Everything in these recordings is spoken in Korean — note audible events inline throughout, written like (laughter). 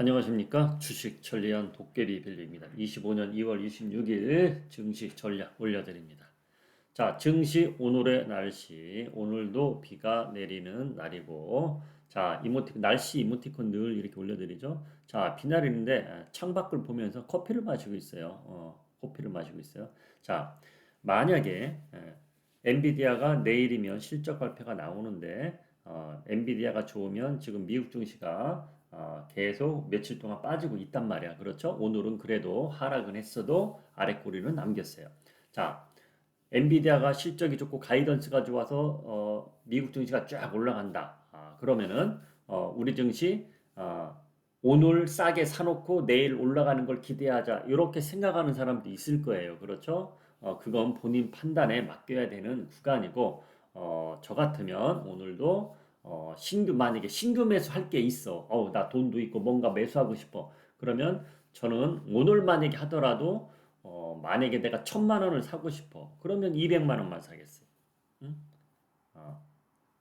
안녕하십니까 주식 천리안 도깨비 빌리입니다. 25년 2월 26일 증시 전략 올려드립니다. 자 증시 오늘의 날씨 오늘도 비가 내리는 날이고 자 이모티콘 날씨 이모티콘 늘 이렇게 올려드리죠. 자 비날이는데 창밖을 보면서 커피를 마시고 있어요. 어, 커피를 마시고 있어요. 자 만약에 에, 엔비디아가 내일이면 실적 발표가 나오는데 어, 엔비디아가 좋으면 지금 미국 증시가 어, 계속 며칠 동안 빠지고 있단 말이야. 그렇죠? 오늘은 그래도 하락은 했어도 아래 꼬리는 남겼어요. 자, 엔비디아가 실적이 좋고 가이던스가 좋아서 어, 미국 증시가 쫙 올라간다. 아, 그러면은 어, 우리 증시 어, 오늘 싸게 사놓고 내일 올라가는 걸 기대하자. 이렇게 생각하는 사람도 있을 거예요. 그렇죠? 어, 그건 본인 판단에 맡겨야 되는 구간이고 어, 저 같으면 오늘도 어, 신규 만약에 신규 매수할 게 있어. 어, 나 돈도 있고 뭔가 매수하고 싶어. 그러면 저는 오늘 만약에 하더라도 어, 만약에 내가 천만 원을 사고 싶어. 그러면 200만 원만 사겠어요. 응? 어,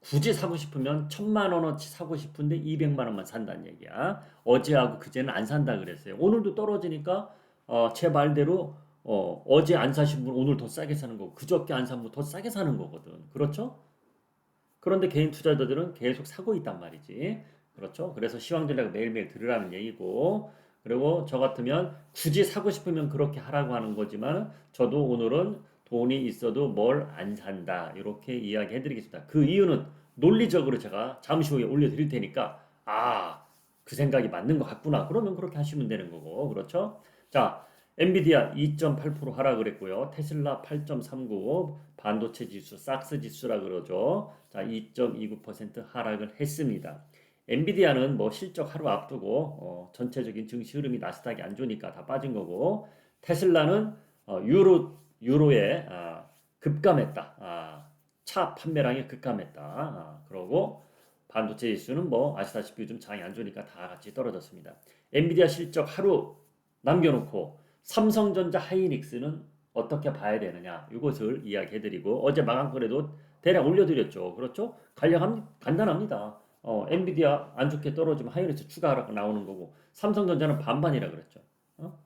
굳이 사고 싶으면 천만 원어치 사고 싶은데 200만 원만 산다는 얘기야. 어제하고 그제는 안 산다 그랬어요. 오늘도 떨어지니까 어, 제 말대로 어, 어제 안 사신 분 오늘 더 싸게 사는 거고 그저께 안 산 분 더 싸게 사는 거거든. 그렇죠? 그런데 개인 투자자들은 계속 사고 있단 말이지. 그렇죠? 그래서 시황 전략을 매일매일 들으라는 얘기고, 그리고 저 같으면 굳이 사고 싶으면 그렇게 하라고 하는 거지만, 저도 오늘은 돈이 있어도 뭘 안 산다. 이렇게 이야기 해 드리겠습니다. 그 이유는 논리적으로 제가 잠시 후에 올려 드릴 테니까, 아, 그 생각이 맞는 것 같구나. 그러면 그렇게 하시면 되는 거고, 그렇죠? 자, 엔비디아 2.8% 하락을 했고요. 테슬라 8.39, 반도체 지수, 삭스 지수라 그러죠. 자, 2.29% 하락을 했습니다. 엔비디아는 뭐 실적 하루 앞두고 어, 전체적인 증시 흐름이 나스닥이 안 좋으니까 다 빠진 거고 테슬라는 어, 유로 유로에 아, 급감했다. 아, 차 판매량이 급감했다. 아, 그러고 반도체 지수는 뭐 아시다시피 요즘 장이 안 좋으니까 다 같이 떨어졌습니다. 엔비디아 실적 하루 남겨놓고 삼성전자 하이닉스는 어떻게 봐야 되느냐 이것을 이야기해드리고 어제 마감거래도 대략 올려드렸죠. 그렇죠? 간략함 간단합니다. 어, 엔비디아 안 좋게 떨어지면 하이닉스 추가 하락 나오는 거고 삼성전자는 반반이라 그랬죠. 어?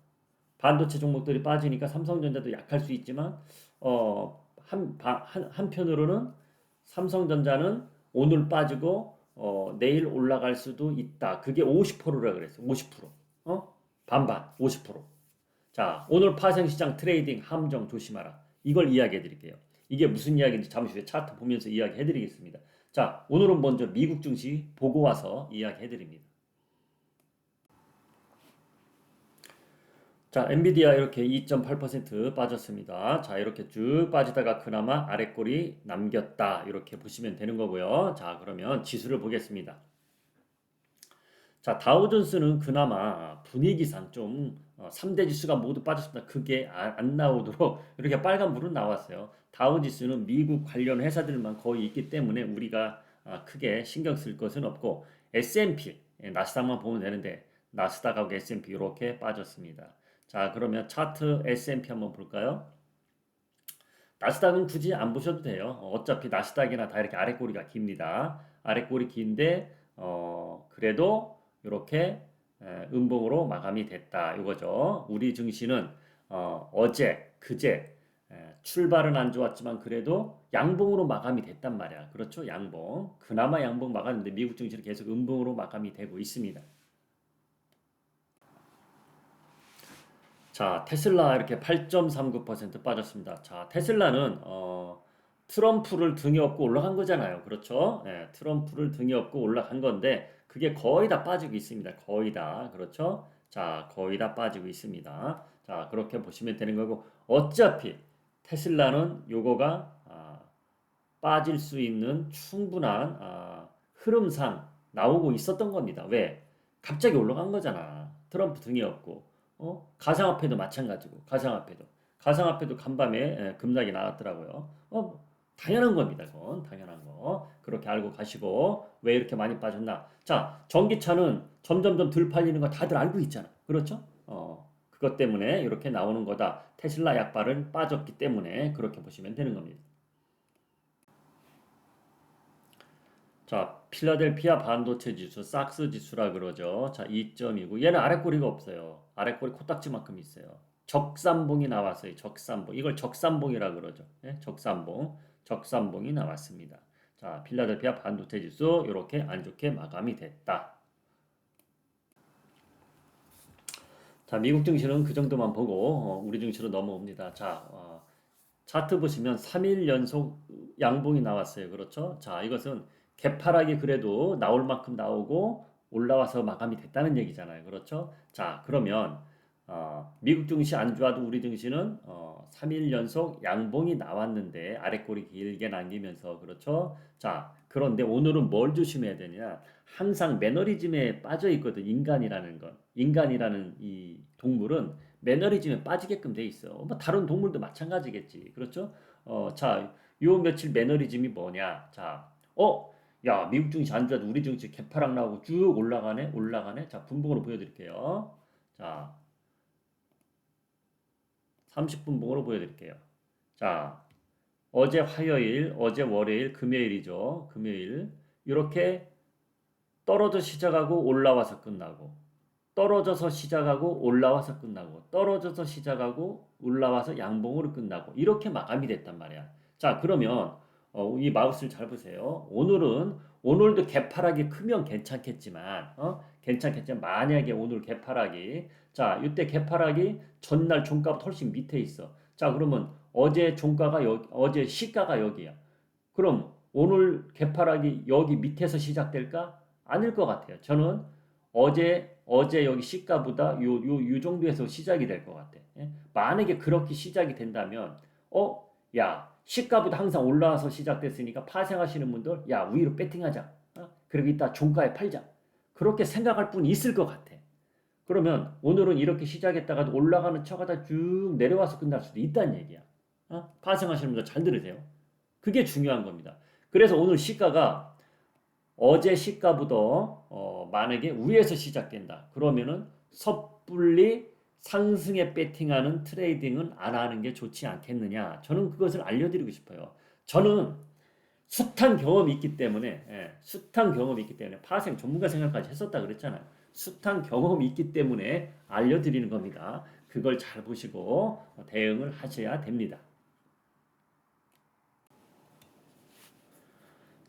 반도체 종목들이 빠지니까 삼성전자도 약할 수 있지만 어, 한, 한, 한편으로는 삼성전자는 오늘 빠지고 어, 내일 올라갈 수도 있다. 그게 50%라 그랬어. 50%. 어? 반반 50%. 자, 오늘 파생시장 트레이딩 함정 조심하라. 이걸 이야기해 드릴게요. 이게 무슨 이야기인지 잠시 후에 차트 보면서 이야기해 드리겠습니다. 자, 오늘은 먼저 미국 증시 보고 와서 이야기해 드립니다. 자, 엔비디아 이렇게 2.8% 빠졌습니다. 자, 이렇게 쭉 빠지다가 그나마 아래꼬리 남겼다. 이렇게 보시면 되는 거고요. 자, 그러면 지수를 보겠습니다. 자, 다우존스는 그나마 분위기상 좀 어, 3대 지수가 모두 빠졌습니다. 그게 아, 안 나오도록 (laughs) 이렇게 빨간 불은 나왔어요. 다우 지수는 미국 관련 회사들만 거의 있기 때문에 우리가 아, 크게 신경 쓸 것은 없고 S&P 예, 나스닥만 보면 되는데 나스닥하고 S&P 이렇게 빠졌습니다. 자, 그러면 차트 S&P 한번 볼까요? 나스닥은 굳이 안 보셔도 돼요. 어차피 나스닥이나 다 이렇게 아래 꼬리가 깁니다. 아래 꼬리 긴데 어, 그래도 이렇게 음봉으로 마감이 됐다 이거죠. 우리 증시는 어, 어제 그제 출발은 안 좋았지만 그래도 양봉으로 마감이 됐단 말이야. 그렇죠? 양봉. 그나마 양봉 마감인데 미국 증시는 계속 음봉으로 마감이 되고 있습니다. 자, 테슬라 이렇게 8.39% 빠졌습니다. 자, 테슬라는 어, 트럼프를 등에 업고 올라간 거잖아요. 그렇죠? 네, 트럼프를 등에 업고 올라간 건데 그게 거의 다 빠지고 있습니다. 거의 다. 그렇죠? 자, 거의 다 빠지고 있습니다. 자, 그렇게 보시면 되는 거고 어차피 테슬라는 요거가 아, 빠질 수 있는 충분한 아, 흐름상 나오고 있었던 겁니다. 왜? 갑자기 올라간 거잖아. 트럼프 등에 업고. 어? 가상화폐도 마찬가지고. 가상화폐도. 가상화폐도 간밤에 급락이 나왔더라고요. 어, 당연한 겁니다. 그건 당연한 거. 그렇게 알고 가시고 왜 이렇게 많이 빠졌나? 자, 전기차는 점점점 덜 팔리는 거 다들 알고 있잖아. 그렇죠? 어, 그것 때문에 이렇게 나오는 거다. 테슬라 약발은 빠졌기 때문에 그렇게 보시면 되는 겁니다. 자, 필라델피아 반도체 지수, 삭스 지수라 그러죠. 자, 2점이고 얘는 아랫꼬리가 없어요. 아랫꼬리 코딱지만큼 있어요. 적삼봉이 나왔어요. 적삼봉. 이걸 적삼봉이라 그러죠. 예? 적삼봉. 적삼봉이 나왔습니다. 자, 필라델피아 반도체 지수 이렇게 안 좋게 마감이 됐다. 자, 미국 증시는 그 정도만 보고 어, 우리 증시로 넘어옵니다. 자, 어, 차트 보시면 3일 연속 양봉이 나왔어요. 그렇죠? 자, 이것은 개파락이 그래도 나올 만큼 나오고 올라와서 마감이 됐다는 얘기잖아요. 그렇죠? 자, 그러면 어, 미국 증시 안 좋아도 우리 증시는 어, 3일 연속 양봉이 나왔는데 아랫골이 길게 남기면서 그렇죠? 자, 그런데 오늘은 뭘 조심해야 되냐? 항상 매너리즘에 빠져 있거든 인간이라는 건. 인간이라는 이 동물은 매너리즘에 빠지게끔 돼 있어. 뭐 다른 동물도 마찬가지겠지. 그렇죠? 어, 자, 요 며칠 매너리즘이 뭐냐? 자, 어, 야, 미국 증시 안 좋아도 우리 증시 개파락 나오고 쭉 올라가네, 올라가네. 자, 분봉으로 보여드릴게요. 자, 30분 봉으로 보여드릴게요. 자, 어제 화요일, 어제 월요일, 금요일이죠. 금요일. 이렇게 떨어져 시작하고 올라와서 끝나고, 떨어져서 시작하고 올라와서 끝나고, 떨어져서 시작하고 올라와서 양봉으로 끝나고, 이렇게 마감이 됐단 말이야. 자, 그러면 어, 이 마우스를 잘 보세요. 오늘은 오늘도 개파락이 크면 괜찮겠지만, 어? 괜찮겠지만 만약에 오늘 개파락이 자, 이때 개파락이 전날 종가보다 훨씬 밑에 있어. 자, 그러면 어제 종가가 여기, 어제 시가가 여기야. 그럼 오늘 개파락이 여기 밑에서 시작될까? 아닐 것 같아요. 저는 어제 어제 여기 시가보다 요 요 요 정도에서 시작이 될 것 같아. 예? 만약에 그렇게 시작이 된다면, 어, 야, 시가보다 항상 올라와서 시작됐으니까 파생하시는 분들, 야, 위로 배팅하자. 어? 그리고 이따 종가에 팔자. 그렇게 생각할 분이 있을 것 같아. 그러면 오늘은 이렇게 시작했다가도 올라가는 척하다 쭉 내려와서 끝날 수도 있다는 얘기야. 어? 파생하시는 분들 잘 들으세요. 그게 중요한 겁니다. 그래서 오늘 시가가 어제 시가보다 어, 만약에 위에서 시작된다. 그러면은 섣불리 상승에 배팅하는 트레이딩은 안 하는 게 좋지 않겠느냐. 저는 그것을 알려드리고 싶어요. 저는 숱한 경험이 있기 때문에 예, 숱한 경험이 있기 때문에 파생 전문가 생각까지 했었다 그랬잖아요. 숱한 경험이 있기 때문에 알려드리는 겁니다. 그걸 잘 보시고 대응을 하셔야 됩니다.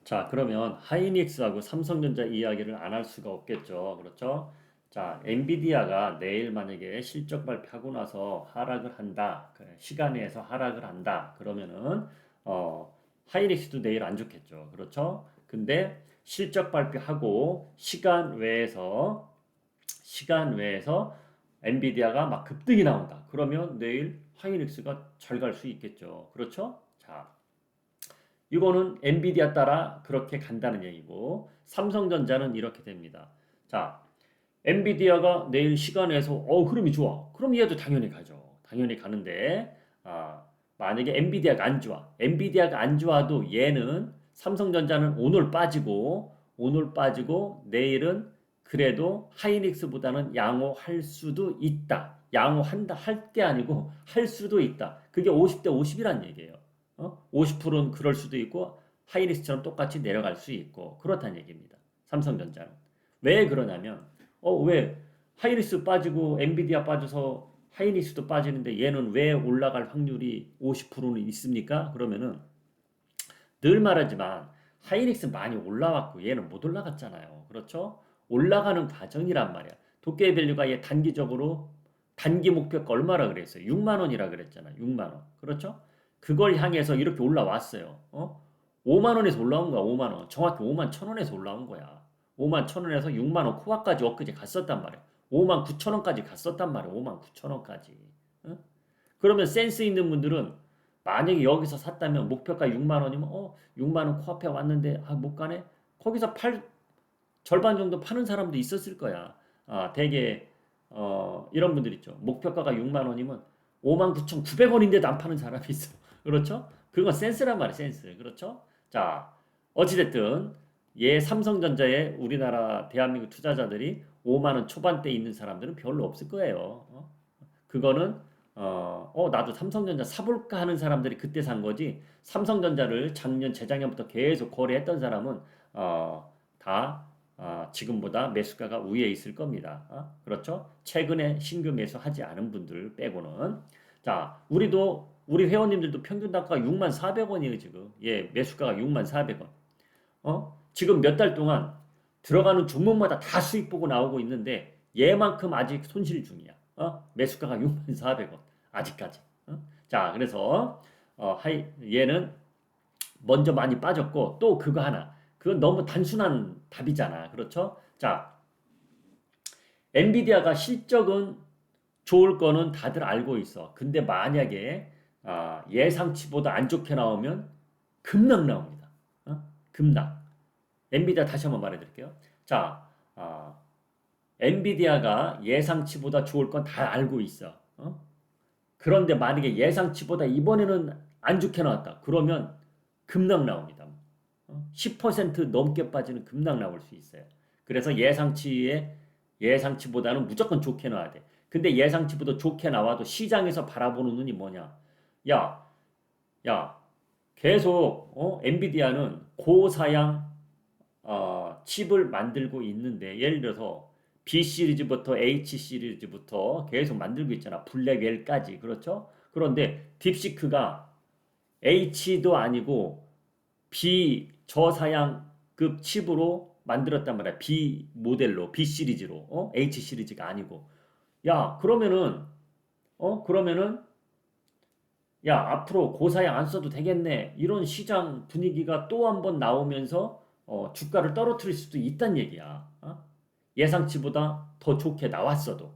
자, 그러면 하이닉스하고 삼성전자 이야기를 안 할 수가 없겠죠. 그렇죠? 자, 엔비디아가 내일 만약에 실적 발표하고 나서 하락을 한다. 시간 내에서 하락을 한다. 그러면은 어, 하이닉스도 내일 안 좋겠죠. 그렇죠? 근데 실적 발표하고 시간 외에서 시간 외에서 엔비디아가 막 급등이 나온다. 그러면 내일 하이닉스가 잘 갈 수 있겠죠. 그렇죠? 자, 이거는 엔비디아 따라 그렇게 간다는 얘기고 삼성전자는 이렇게 됩니다. 자, 엔비디아가 내일 시간에서 어 흐름이 좋아. 그럼 얘도 당연히 가죠. 당연히 가는데 아, 만약에 엔비디아가 안 좋아. 엔비디아가 안 좋아도 얘는 삼성전자는 오늘 빠지고 오늘 빠지고 내일은 그래도 하이닉스보다는 양호할 수도 있다. 양호한다 할 게 아니고 할 수도 있다. 그게 50대 50이란 얘기예요. 어? 50%는 그럴 수도 있고 하이닉스처럼 똑같이 내려갈 수 있고 그렇다는 얘기입니다. 삼성전자는 왜 그러냐면 어 왜 하이닉스 빠지고 엔비디아 빠져서 하이닉스도 빠지는데 얘는 왜 올라갈 확률이 50%는 있습니까? 그러면은 늘 말하지만 하이닉스 많이 올라왔고 얘는 못 올라갔잖아요. 그렇죠? 올라가는 과정이란 말이야. 도깨비 밸류가 얘 단기적으로 단기 목표가 얼마라 그랬어요? 6만 원이라 그랬잖아. 6만 원. 그렇죠? 그걸 향해서 이렇게 올라왔어요. 어? 5만 원에서 올라온 거야. 5만 원. 정확히 5만 천 원에서 올라온 거야. 5만 천 원에서 6만 원 코앞까지 엊그제 갔었단 말이야. 5만 9천 원까지 갔었단 말이야. 5만 9천 원까지. 어? 그러면 센스 있는 분들은 만약에 여기서 샀다면 목표가 6만 원이면 어 6만 원 코앞에 왔는데 아 못 가네. 거기서 팔 절반 정도 파는 사람도 있었을 거야. 아, 대개 어, 이런 분들 있죠. 목표가가 6만 원이면 5만 9천 9백 원인데도 안 파는 사람이 있어. (laughs) 그렇죠? 그건 센스란 말이야, 센스. 그렇죠? 자, 어찌됐든 얘 삼성전자에 우리나라 대한민국 투자자들이 5만 원 초반대 있는 사람들은 별로 없을 거예요. 어? 그거는 어, 어, 나도 삼성전자 사볼까 하는 사람들이 그때 산 거지. 삼성전자를 작년, 재작년부터 계속 거래했던 사람은 어, 다 어, 지금보다 매수가가 위에 있을 겁니다. 어? 그렇죠? 최근에 신규 매수하지 않은 분들 빼고는 자 우리도 우리 회원님들도 평균 단가가 6만 400원이에요 지금. 예 매수가가 6만 400원. 어? 지금 몇 달 동안 들어가는 종목마다 다 수익 보고 나오고 있는데 얘만큼 아직 손실 중이야. 어? 매수가가 6만 400원 아직까지. 어? 자 그래서 어, 하이, 얘는 먼저 많이 빠졌고 또 그거 하나 그건 너무 단순한 답이잖아. 그렇죠? 자, 엔비디아가 실적은 좋을 거는 다들 알고 있어. 근데 만약에 아, 예상치보다 안 좋게 나오면 급락 나옵니다. 어? 급락. 엔비디아 다시 한번 말해드릴게요. 자, 아, 엔비디아가 예상치보다 좋을 건 다 알고 있어. 어? 그런데 만약에 예상치보다 이번에는 안 좋게 나왔다. 그러면 급락 나옵니다. 10% 넘게 빠지는 급락 나올 수 있어요. 그래서 예상치에 예상치보다는 무조건 좋게 나와야 돼. 근데 예상치보다 좋게 나와도 시장에서 바라보는 눈이 뭐냐? 야, 야, 계속 어? 엔비디아는 고사양 어, 칩을 만들고 있는데 예를 들어서 B 시리즈부터 H 시리즈부터 계속 만들고 있잖아. 블랙웰까지 그렇죠? 그런데 딥시크가 H도 아니고 B 저사양급 칩으로 만들었단 말이야. B 모델로, B 시리즈로, 어? H 시리즈가 아니고. 야, 그러면은, 어? 그러면은, 야, 앞으로 고사양 안 써도 되겠네. 이런 시장 분위기가 또 한 번 나오면서, 어, 주가를 떨어뜨릴 수도 있단 얘기야. 어? 예상치보다 더 좋게 나왔어도.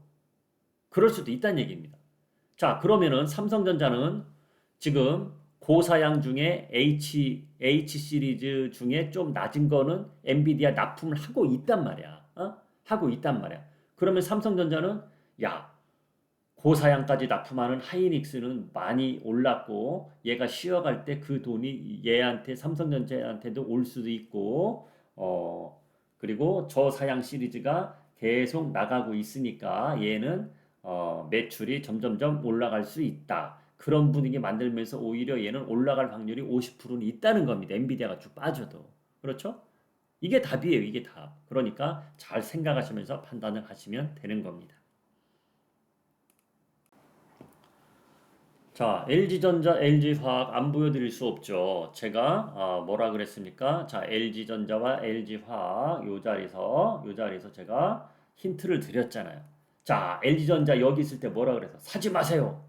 그럴 수도 있단 얘기입니다. 자, 그러면은 삼성전자는 지금 고사양 중에 H, H 시리즈 중에 좀 낮은 거는 엔비디아 납품을 하고 있단 말이야. 어? 하고 있단 말이야. 그러면 삼성전자는 야, 고사양까지 납품하는 하이닉스는 많이 올랐고 얘가 쉬어갈 때 그 돈이 얘한테 삼성전자한테도 올 수도 있고 어 그리고 저사양 시리즈가 계속 나가고 있으니까 얘는 어 매출이 점점점 올라갈 수 있다. 그런 분위기 만들면서 오히려 얘는 올라갈 확률이 50%는 있다는 겁니다. 엔비디아가 쭉 빠져도. 그렇죠? 이게 답이에요. 이게 답. 그러니까 잘 생각하시면서 판단을 하시면 되는 겁니다. 자, LG전자, LG화학 안 보여드릴 수 없죠. 제가 아, 뭐라 그랬습니까? 자, LG전자와 LG화학 요 자리에서 요 자리에서 제가 힌트를 드렸잖아요. 자, LG전자 여기 있을 때 뭐라 그래서 사지 마세요.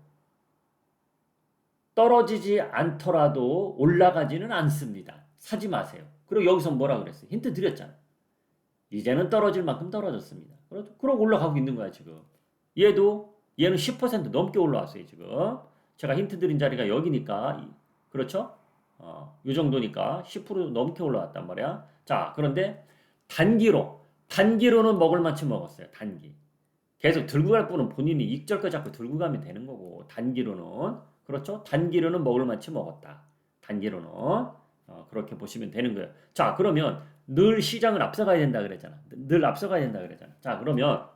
떨어지지 않더라도 올라가지는 않습니다. 사지 마세요. 그리고 여기서 뭐라 그랬어요? 힌트 드렸잖아. 이제는 떨어질 만큼 떨어졌습니다. 그럼 올라가고 있는 거야, 지금. 얘도, 얘는 10% 넘게 올라왔어요, 지금. 제가 힌트 드린 자리가 여기니까, 그렇죠? 어, 요 정도니까 10% 넘게 올라왔단 말이야. 자, 그런데 단기로, 단기로는 먹을 만큼 먹었어요, 단기. 계속 들고 갈 분은 본인이 익절거 잡고 들고 가면 되는 거고, 단기로는. 그렇죠? 단기로는 먹을 만치 먹었다. 단기로는 어, 그렇게 보시면 되는 거예요. 자, 그러면 늘 시장을 앞서가야 된다 그랬잖아. 늘 앞서가야 된다 그랬잖아. 자, 그러면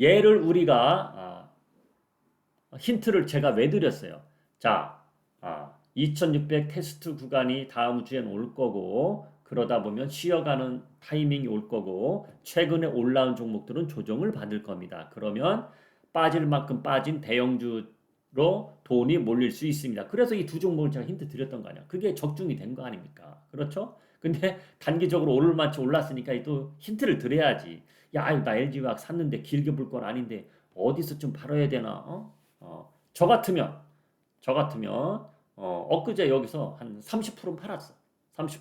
얘를 우리가 아, 힌트를 제가 왜 드렸어요? 자, 아, 2600 테스트 구간이 다음 주엔 올 거고 그러다 보면 쉬어가는 타이밍이 올 거고 최근에 올라온 종목들은 조정을 받을 겁니다. 그러면 빠질 만큼 빠진 대형주 로 돈이 몰릴 수 있습니다. 그래서 이 두 종목을 제가 힌트 드렸던 거 아니야. 그게 적중이 된 거 아닙니까? 그렇죠? 근데 (laughs) 단기적으로 오를 만치 올랐으니까 또 힌트를 드려야지. 야, 나 LG화학 샀는데 길게 볼 건 아닌데 어디서 좀 팔아야 되나? 어? 어, 저 같으면 저 같으면 어, 엊그제 여기서 한 30%는 팔았어. 30%.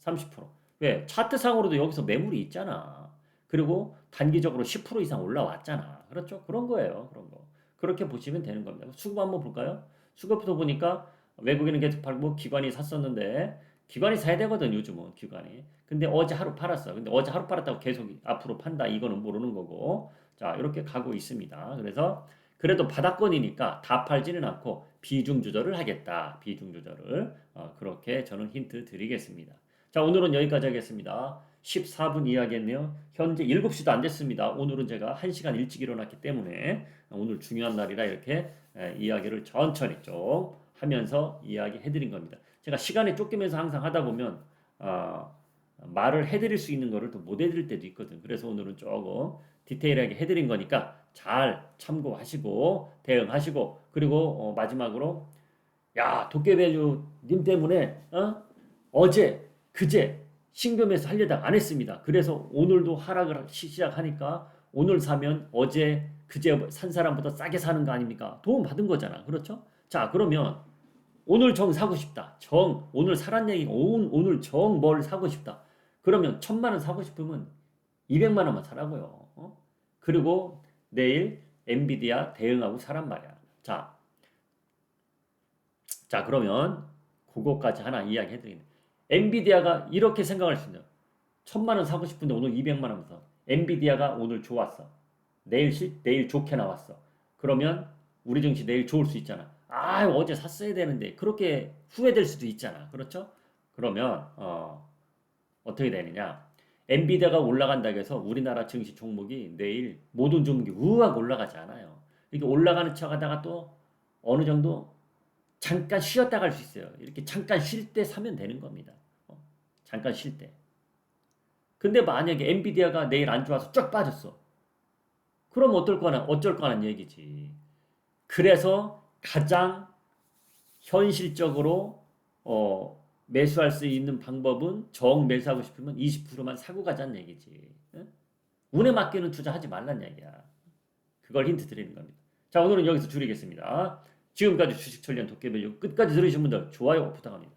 30%. 왜? 차트상으로도 여기서 매물이 있잖아. 그리고 단기적으로 10% 이상 올라왔잖아. 그렇죠? 그런 거예요. 그런 거. 그렇게 보시면 되는 겁니다. 수급 한번 볼까요? 수급부터 보니까 외국인은 계속 팔고 기관이 샀었는데 기관이 사야 되거든 요즘은 기관이. 근데 어제 하루 팔았어. 근데 어제 하루 팔았다고 계속 앞으로 판다 이거는 모르는 거고. 자 이렇게 가고 있습니다. 그래서 그래도 바닥권이니까 다 팔지는 않고 비중 조절을 하겠다. 비중 조절을 어, 그렇게 저는 힌트 드리겠습니다. 자 오늘은 여기까지 하겠습니다. 14분 이야기했네요. 현재 7시도 안 됐습니다. 오늘은 제가 1시간 일찍 일어났기 때문에 오늘 중요한 날이라 이렇게 이야기를 천천히 좀 하면서 이야기 해 드린 겁니다. 제가 시간에 쫓기면서 항상 하다 보면 아, 말을 해드릴 수 있는 거를 또 못 해드릴 때도 있거든. 그래서 오늘은 조금 디테일하게 해드린 거니까 잘 참고하시고 대응하시고 그리고 어, 마지막으로 야 도깨밸류 님 때문에 어? 어제 그제 신금에서 하려다가 안 했습니다. 그래서 오늘도 하락을 시- 시작하니까 오늘 사면 어제 그제 산 사람보다 싸게 사는 거 아닙니까? 도움 받은 거잖아. 그렇죠? 자 그러면 오늘 정 사고 싶다. 정 오늘 사란 얘기 오늘 오늘 정 뭘 사고 싶다. 그러면 천만 원 사고 싶으면 200만 원만 사라고요. 어? 그리고 내일 엔비디아 대응하고 사란 말이야. 자, 자 그러면 그거까지 하나 이야기 해 드리네. 엔비디아가 이렇게 생각할 수 있는 천만 원 사고 싶은데 오늘 200만 원 사. 엔비디아가 오늘 좋았어. 내일 실 내일 좋게 나왔어. 그러면 우리 증시 내일 좋을 수 있잖아. 아 어제 샀어야 되는데 그렇게 후회될 수도 있잖아. 그렇죠? 그러면 어, 어떻게 되느냐? 엔비디아가 올라간다고 해서 우리나라 증시 종목이 내일 모든 종목이 우악 올라가지 않아요. 이렇게 올라가는 척 하다가 또 어느 정도 잠깐 쉬었다 갈 수 있어요. 이렇게 잠깐 쉴 때 사면 되는 겁니다. 어, 잠깐 쉴 때. 근데 만약에 엔비디아가 내일 안 좋아서 쫙 빠졌어. 그럼 어떨 거나 어쩔 거라는 얘기지. 그래서 가장 현실적으로 어, 매수할 수 있는 방법은 정 매수하고 싶으면 20%만 사고 가자는 얘기지. 응? 운에 맡기는 투자하지 말란 얘기야. 그걸 힌트 드리는 겁니다. 자 오늘은 여기서 줄이겠습니다. 지금까지 주식 천리안 도깨벨 끝까지 들으신 분들 좋아요 부탁합니다.